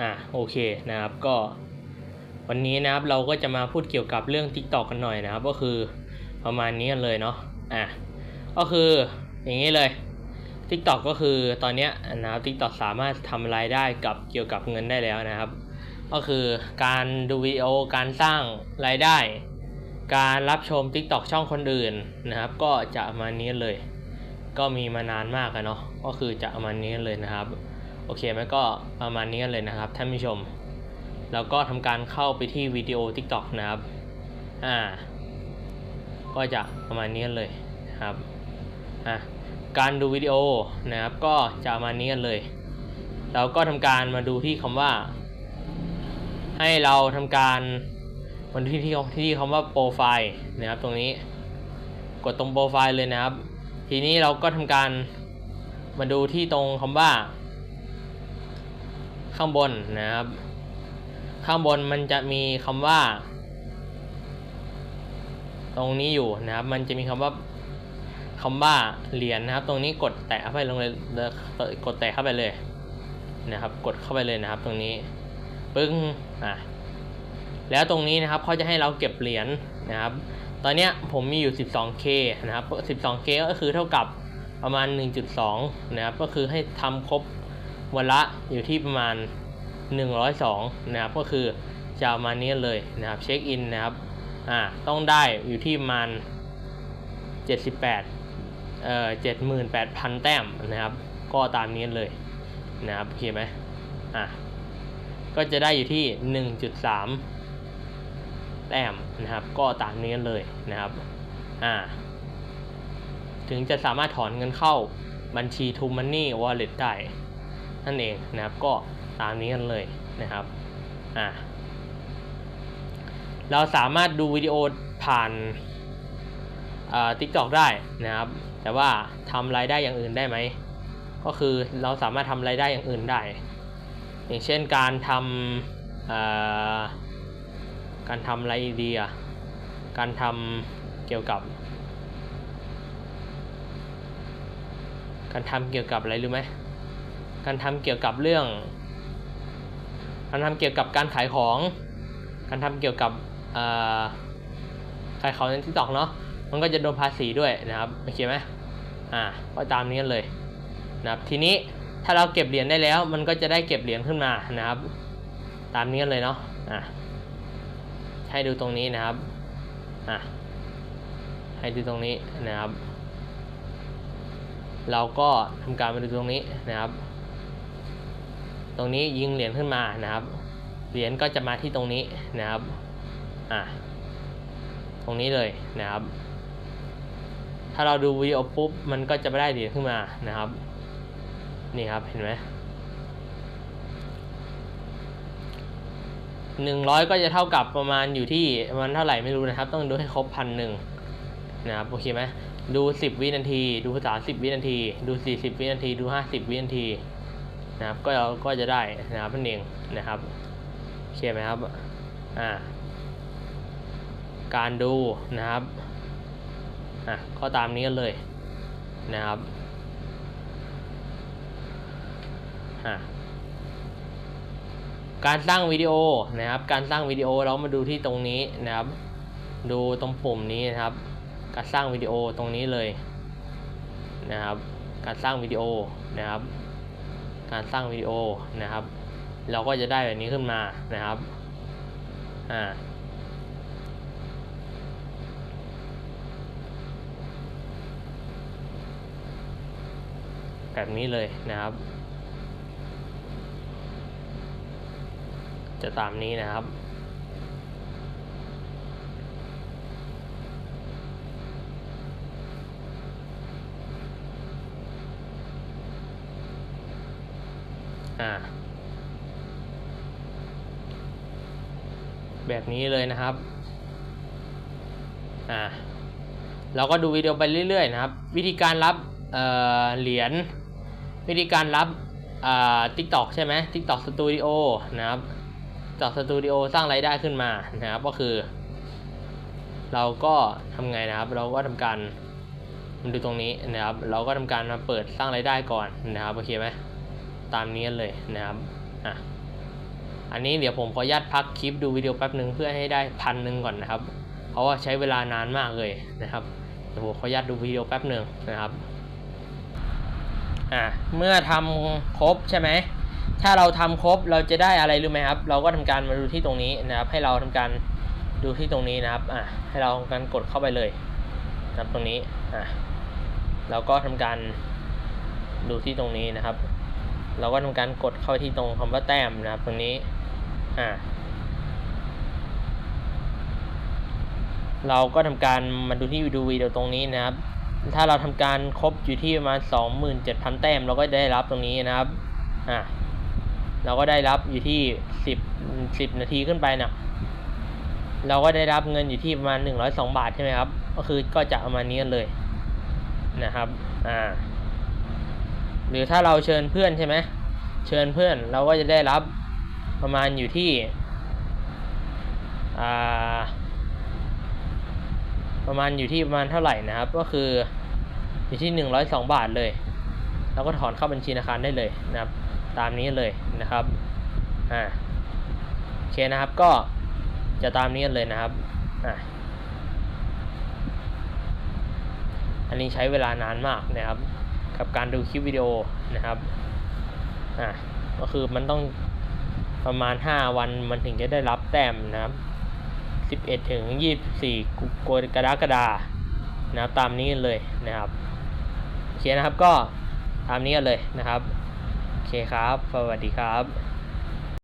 อ่าโอเคนะครับก็ วันนี้นะครับเราก็จะมาพูดเกี่ยวกับเรื่อง TikTok กันหน่อยนะครับ ก็คือประมาณนี้กันเลยเนาะอะก็คืออย่างนี้เลย TikTok ก็คือตอนนี้นะครับ TikTok สามารถทำรายได้กับเกี่ยวกับเงินได้แล้วนะครับ ก็คือการดูวิดีโอการสร้างรายได้ การรับชม TikTok ช่องคนอื่นนะครับ ก็จะประมาณนี้เลย ก็มีมานานมากอะเนาะก็คือจะประมาณนี้เลยนะครับ โอเคไหมก็ประมาณนี้กันเลยนะครับท่านผู้ชม แล้วก็ทำการเข้าไปที่วิดีโอ TikTok นะครับ อ่า ก็จะประมาณนี้กันเลยครับ อะ การดูวิดีโอนะครับ ก็จะประมาณนี้กันเลย เราก็ทำการมาดูที่คำว่า ให้เราทำการมาดูที่ที่ที่คำว่าโปรไฟล์นะครับตรงนี้ กดตรงโปรไฟล์เลยนะครับ ทีนี้เราก็ทำการมาดูที่ตรงคำว่า ข้างบนนะครับ ข้างบนมันจะมีคำว่า ตรงนี้อยู่นะครับ มันจะมีคำว่าคำว่าเหรียญนะครับ ตรงนี้กดแตะเข้าไปลงเลยกดแตะเข้าไปเลยนะครับ กดเข้าไปเลยนะครับ ตรงนี้ปึ้งอะแล้วตรงนี้นะครับเขาจะให้เราเก็บเหรียญนะครับ ตอนเนี้ยผมมีอยู่ 12k นะครับ 12k ก็คือเท่ากับประมาณ 1.2 นะครับ ก็คือให้ทำครบ วันละอยู่ที่ประมาณ 102 นะครับ ก็คือจะมาณนี้เลยนะครับเช็คอินนะครับอ่าต้องได้อยู่ที่ประมาณ 78เอ่อ78,000 แต้มนะครับ ก็ตามนี้เลยนะครับโอเคไหมอะก็จะได้อยู่ที่ 1.3 แต้มนะครับ ก็ตามนี้เลยนะครับอ่าถึงจะสามารถถอนเงินเข้าบัญชี t ูมันนี่ Wallet ได้ นั่นเองนะครับก็ตามนี้กันเลยนะครับอ่าเราสามารถดูวิดีโอผ่านทิกตอกได้นะครับ แต่ว่าทำรายได้อย่างอื่นได้ไหม ก็คือเราสามารถทำรายได้อย่างอื่นได้ อย่างเช่นการทำการทำอะไรดีอะการทำเกี่ยวกับ การทำเกี่ยวกับอะไรรู้ไหม การทำเกี่ยวกับเรื่อง การทำเกี่ยวกับการขายของ การทำเกี่ยวกับขายของในทิกตอกเนาะมันก็จะโดนภาษีด้วยนะครับโอเคไหมอ่าก็ตามนี้เลยนะครับทีนี้ถ้าเราเก็บเหรียญได้แล้ว มันก็จะได้เก็บเหรียญขึ้นมานะครับ ตามนี้เลยเนาะอ่าให้ดูตรงนี้นะครับอ่าให้ดูตรงนี้นะครับ เราก็ทำการมาดูตรงนี้นะครับ ตรงนี้ยิงเหรียญขึ้นมานะครับ เหรียญก็จะมาที่ตรงนี้นะครับอ่าตรงนี้เลยนะครับ ถ้าเราดูวิดีโอปุ๊บมันก็จะไม่ได้เหรียญขึ้นมานะครับ นี่ครับเห็นไหมหนึ่งร้อยก็จะเท่ากับประมาณอยู่ที่มาณเท่าไหร่ไม่รู้นะครับ ต้องดูให้ครบพันหนึ่งนะครับโอเคไหมดูสิบวินาที ดูสามสิบวินาที ดูสี่สิบวินาที ดูห้าสิบวินาที นะครับก็เราก็จะได้นะครับนั่นเองนะครับโอเคไหมครับอ่าการดูนะครับอะก็ตามนี้กันเลยนะครับอะการสร้างวิดีโอนะครับ การสร้างวิดีโอเรามาดูที่ตรงนี้นะครับ ดูตรงปุ่มนี้นะครับ การสร้างวิดีโอตรงนี้เลยนะครับ การสร้างวิดีโอนะครับ การสร้างวิดีโอนะครับ เราก็จะได้แบบนี้ขึ้นมานะครับอ่าแบบนี้เลยนะครับ จะตามนี้นะครับ อ่าแบบนี้เลยนะครับ อ่า เราก็ดูวิดีโอไปเรื่อยๆนะครับ วิธีการรับเเหรียญ วิธีการรับทิกตอกใช่ไหมทิกตอกสตูดิโอนะครับตอกสตูดิโอสร้างรายได้ขึ้นมานะครับ ก็คือ เราก็ทำไงนะครับ เราก็ทำการมาดูตรงนี้นะครับ เราก็ทำการมาเปิดสร้างรายได้ก่อนนะครับโอเคไหม ตามนี้เลยนะครับอะอันนี้เดี๋ยวผมขออนุญาตพักคลิปดูวิดีโอแป๊บหนึ่งเพื่อให้ได้พันหนึ่งก่อนนะครับ เพราะว่าใช้เวลานานมากเลยนะครับเดี๋ยวผมขออนุญาตดูวิดีโอแป๊บหนึ่งนะครับอ่าเมื่อทำครบใช่ไหมถ้าเราทำครบเราจะได้อะไรรู้ไหมครับ เราก็ทำการมาดูที่ตรงนี้นะครับ ให้เราทำการดูที่ตรงนี้นะครับอ่าให้เราทำการกดเข้าไปเลยนะครับตรงนี้อ่าเราก็ทำการดูที่ตรงนี้นะครับ เราก็ทำการกดเข้าไปที่ตรงคำว่าแต้มนะครับ ตรงนี้อ่าเราก็ทำการมาดูที่ดูวิดีโอตรงนี้นะครับ ถ้าเราทำการครบอยู่ที่ประมาณ27,000 แต้ม เราก็ได้รับตรงนี้นะครับ อ่าเราก็ได้รับอยู่ที่ 10 10 นาทีขึ้นไปนะเราก็ได้รับเงินอยู่ที่ประมาณ 102 บาทใช่ไหมครับ ก็คือก็จะประมาณนี้กันเลยนะครับ อ่า หรือถ้าเราเชิญเพื่อนใช่ไหมเชิญเพื่อนเราก็จะได้รับประมาณอยู่ที่ประมาณอยู่ที่ประมาณเท่าไหร่นะครับ ก็คืออยู่ที่หนึ่งร้อยสองบาทเลย เราก็ถอนเข้าบัญชีธนาคารได้เลยนะครับ ตามนี้เลยนะครับอ่าโอเคนะครับก็จะตามนี้เลยนะครับอ่าอันนี้ใช้เวลานานมากนะครับ กับการดูคลิปวิดีโอนะครับอะก็คือมันต้องประมาณ 5 วันมันถึงจะได้รับแต้มนะครับ 11 ถึง 24กุกรกฎากดานะครับตามนี้เลยนะครับโอเคนะครับก็ตามนี้เลยนะครับโอเคครับ สวัสดีครับ